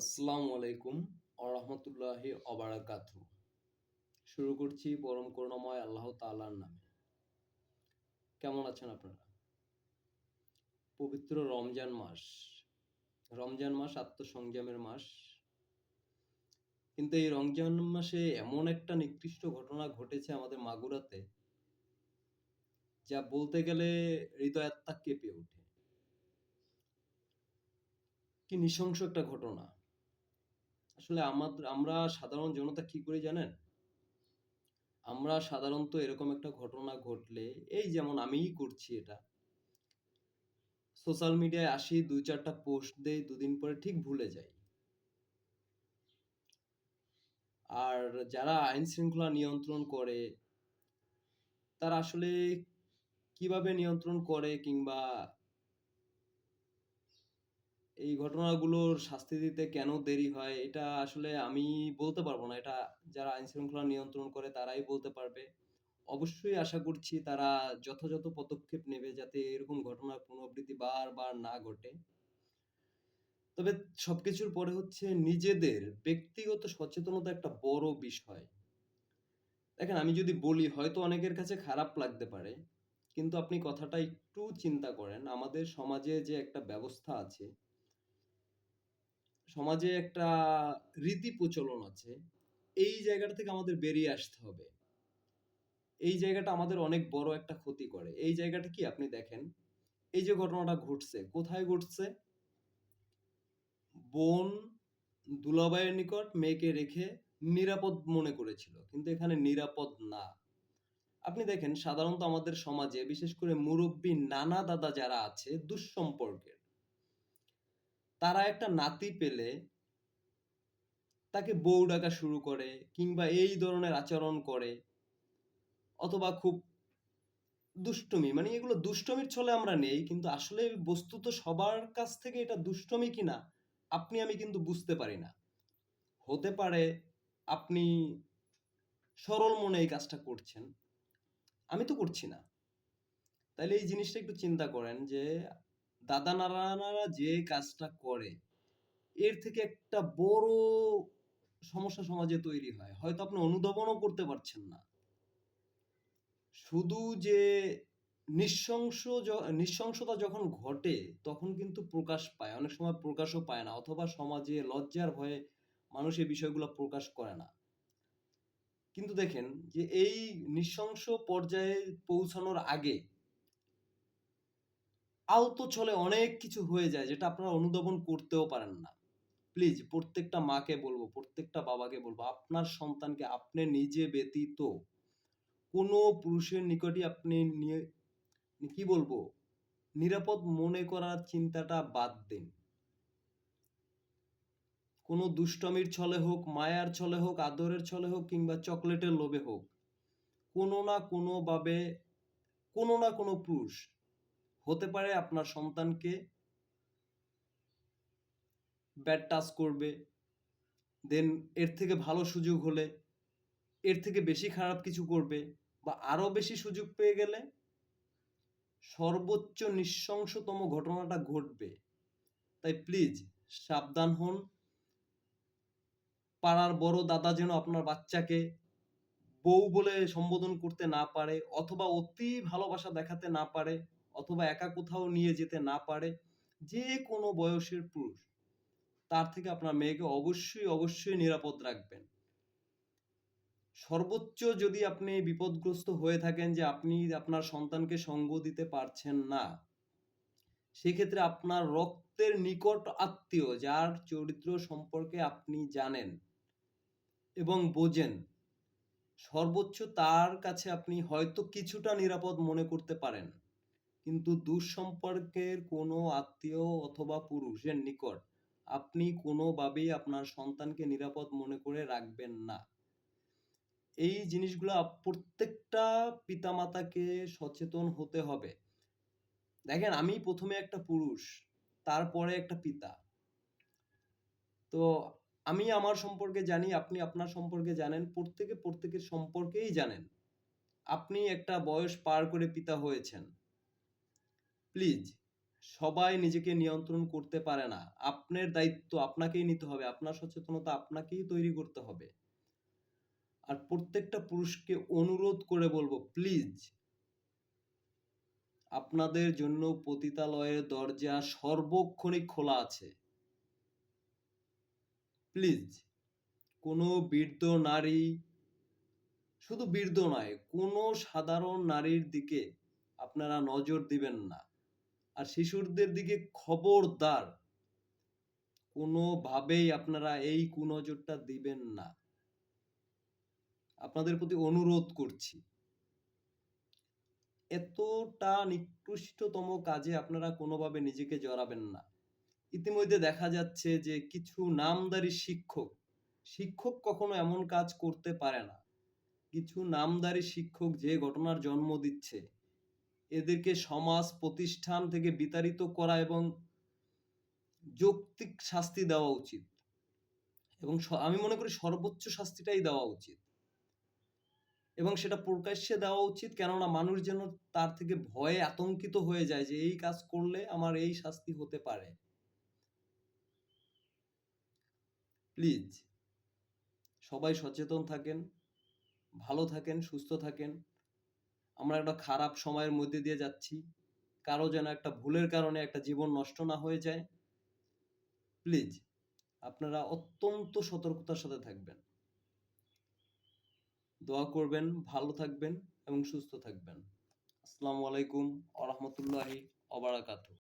আসসালামু আলাইকুম আরহামতুল্লাহি অবারাকাতু শুরু করছি পরম করুণাময় আল্লাহ তাআলার নামে। কেমন আছেন আপনারা? পবিত্র রমজান মাস। রমজান মাস আত্মসংযমের মাস। কিন্তু এই রমজান মাসে এমন একটা নিকৃষ্ট ঘটনা ঘটেছে আমাদের মাগুরাতে, যা বলতে গেলে হৃদয় আত্মা কেঁপে ওঠে। কি নৃশংস একটা ঘটনা। আসলে আমাদের আমরা সাধারণ জনতা কি করি জানেন? আমরা সাধারণত এরকম একটা ঘটনা ঘটলে, এই যেমন আমিই করছি এটা। সোশ্যাল মিডিয়ায় আসি, দুই চারটা পোস্ট দেই, দুদিন পরে ঠিক ভুলে যাই। আর যারা আইন শৃঙ্খলা নিয়ন্ত্রণ করে, তারা আসলে কীভাবে নিয়ন্ত্রণ করে কিংবা এই ঘটনাগুলোর শাস্তি দিতে কেন দেরি হয়, এটা আসলে আমি বলতে পারব না। এটা যারা আইন শৃঙ্খলা নিয়ন্ত্রণ করে তারাই বলতে পারবে। অবশ্যই আশা করছি তারা যথাযথ পদক্ষেপ নেবে যাতে এরকম ঘটনার পুনরাবৃত্তি বারবার না ঘটে। তবে সবকিছুর পরে হচ্ছে নিজেদের ব্যক্তিগত সচেতনতা একটা বড় বিষয়। দেখেন, আমি যদি বলি, হয়তো অনেকের কাছে খারাপ লাগতে পারে, কিন্তু আপনি কথাটা একটু চিন্তা করেন, আমাদের সমাজে যে একটা ব্যবস্থা আছে সমাজে একটা রীতি প্রচলন আছে, এই জায়গাটা থেকে আমাদের বেরিয়ে আসতে হবে। এই জায়গাটা আমাদের অনেক বড় একটা ক্ষতি করে। এই জায়গাটা কি? আপনি দেখেন, এই যে ঘটনাটা ঘটছে, কোথায় ঘটছে? বোন দুলাবাইয়ের নিকট মেয়েকে রেখে নিরাপদ মনে করেছিল, কিন্তু এখানে নিরাপদ না। আপনি দেখেন, সাধারণত আমাদের সমাজে, বিশেষ করে মুরব্বী নানা দাদা যারা আছে, দুঃসম্পর্কের তারা একটা নাতি পেলে তাকে বউ ডাকা শুরু করে কিংবা এই ধরনের আচরণ করে অথবা খুব দুষ্টমি। মানে এগুলো দুষ্টমির ছলে আমরা নেই, কিন্তু আসলে বস্তুত সবার কাছ থেকে এটা দুষ্টমি কিনা, আপনি আমি কিন্তু বুঝতে পারি না। হতে পারে আপনি সরল মনে এই কাজটা করছেন। আমি তো করছি না। তাইলে এই জিনিসটা একটু চিন্তা করেন যে দাদা নারায়ণরা যে কাজটা করে, এর থেকে একটা বড় সমস্যা সমাজে তৈরি হয়। হয়তো আপনি অনুধাবনও করতে পারছেন না। শুধু যে নৃশংস নৃশংসতা যখন ঘটে, তখন কিন্তু প্রকাশ পায়। অনেক সময় প্রকাশও পায় না, অথবা সমাজে লজ্জার ভয়ে মানুষ এই বিষয়গুলো প্রকাশ করে না। কিন্তু দেখেন যে এই নৃশংস পর্যায়ে পৌঁছানোর আগে আলতো ছলে অনেক কিছু হয়ে যায় যেটা আপনারা অনুধাবন করতেও পারেন না। প্লিজ, প্রত্যেকটা মাকে বলব, প্রত্যেকটা বাবাকে বলব, আপনার সন্তানকে আপনি নিজে ব্যতীত কোনো পুরুষের নিকটই আপনি নিয়ে, কি বলব, নিরাপদ মনে করার চিন্তাটা বাদ দিন। কোনো দুষ্টমির ছলে হোক, মায়ার ছলে হোক, আদরের ছলে হোক কিংবা চকলেটের লোভে হোক, কোনো না কোনোভাবে, কোনো না কোনো পুরুষ হতে পারে আপনার সন্তানকে ব্যাড টাচ করবে দেন এর থেকে ভালো সুযোগ হলে, এর থেকে বেশি খারাপ কিছু করবে বা আরও বেশি সুযোগ পেয়ে গেলে সর্বোচ্চ নৃশংসতম ঘটনাটা ঘটবে। তাই প্লিজ সাবধান হন। পাড়ার বড় দাদা যেন আপনার বাচ্চাকে বউ বলে সম্বোধন করতে না পারে অথবা অতি ভালোবাসা দেখাতে না পারে অথবা একা কোথাও নিয়ে যেতে না পারে, যে কোনো বয়সের পুরুষ, তার থেকে আপনার মেয়েকে অবশ্যই অবশ্যই নিরাপদ রাখবেন। সর্বোচ্চ যদি আপনি বিপদগ্রস্ত হয়ে থাকেন যে আপনি আপনার সন্তানকে সঙ্গ দিতে পারছেন না, সেক্ষেত্রে আপনার রক্তের নিকট আত্মীয়, যার চরিত্র সম্পর্কে আপনি জানেন এবং বোঝেন, সর্বোচ্চ তার কাছে আপনি হয়তো কিছুটা নিরাপদ মনে করতে পারেন। কিন্তু দুঃসম্পর্কের কোনো আত্মীয় অথবা পুরুষের নিকট আপনি কোনোভাবেই আপনার সন্তানকে নিরাপদ মনে করে রাখবেন না। এই জিনিসগুলো প্রত্যেকটা পিতামাতাকে সচেতন হতে হবে। দেখেন, আমি প্রথমে একটা পুরুষ, তারপরে একটা পিতা। তো আমি আমার সম্পর্কে জানি, আপনি আপনার সম্পর্কে জানেন, প্রত্যেকে প্রত্যেকের সম্পর্কেই জানেন। আপনি একটা বয়স পার করে পিতা হয়েছেন। প্লিজ সবাই নিজেকে নিয়ন্ত্রণ করতে পারে না। আপনার দায়িত্ব আপনাকেই নিতে হবে, আপনার সচেতনতা আপনাকেই তৈরি করতে হবে। আর প্রত্যেকটা পুরুষকে অনুরোধ করে বলব প্লিজ আপনাদের জন্য পতিতালয়ের দরজা সর্বক্ষণিক খোলা আছে। প্লিজ কোনো বৃদ্ধ নারী, শুধু বৃদ্ধ নয়, কোনো সাধারণ নারীর দিকে আপনারা নজর দিবেন না। আর শিশুদের দিকে খবরদার। কোনোভাবেই আপনারা এই কুনজরটা দিবেন না। আপনাদের প্রতি অনুরোধ করছি। এতটা নিকৃষ্টতম কাজে আপনারা কোনোভাবে নিজেকে জড়াবেন না। ইতিমধ্যে দেখা যাচ্ছে যে কিছু নামদারি শিক্ষক শিক্ষক কখনো এমন কাজ করতে পারে না। কিছু নামদারি শিক্ষক যে ঘটনার জন্ম দিচ্ছে এদেরকে সমাজ, প্রতিষ্ঠান থেকে বিতাড়িত করা এবং যৌক্তিক শাস্তি দেওয়া উচিত। এবং আমি মনে করি সর্বোচ্চ শাস্তিটাই দেওয়া উচিত। এবং সেটা প্রকাশ্যে দেওয়া উচিত, কেননা মানুষ যেন তার থেকে ভয়ে আতঙ্কিত হয়ে যায় যে এই কাজ করলে আমার এই শাস্তি হতে পারে। প্লিজ, সবাই সচেতন থাকেন, ভালো থাকেন, সুস্থ থাকেন। আমরা একটা খারাপ সময়ের মধ্যে দিয়ে যাচ্ছি। কারও যেন একটা ভুলের কারণে একটা জীবন নষ্ট না হয়ে যায়। প্লিজ, আপনারা অত্যন্ত সতর্কতার সাথে থাকবেন। দোয়া করবেন, ভালো থাকবেন এবং সুস্থ থাকবেন। আসসালামু আলাইকুম আ রহমতুল্লাহি অবারাকাতু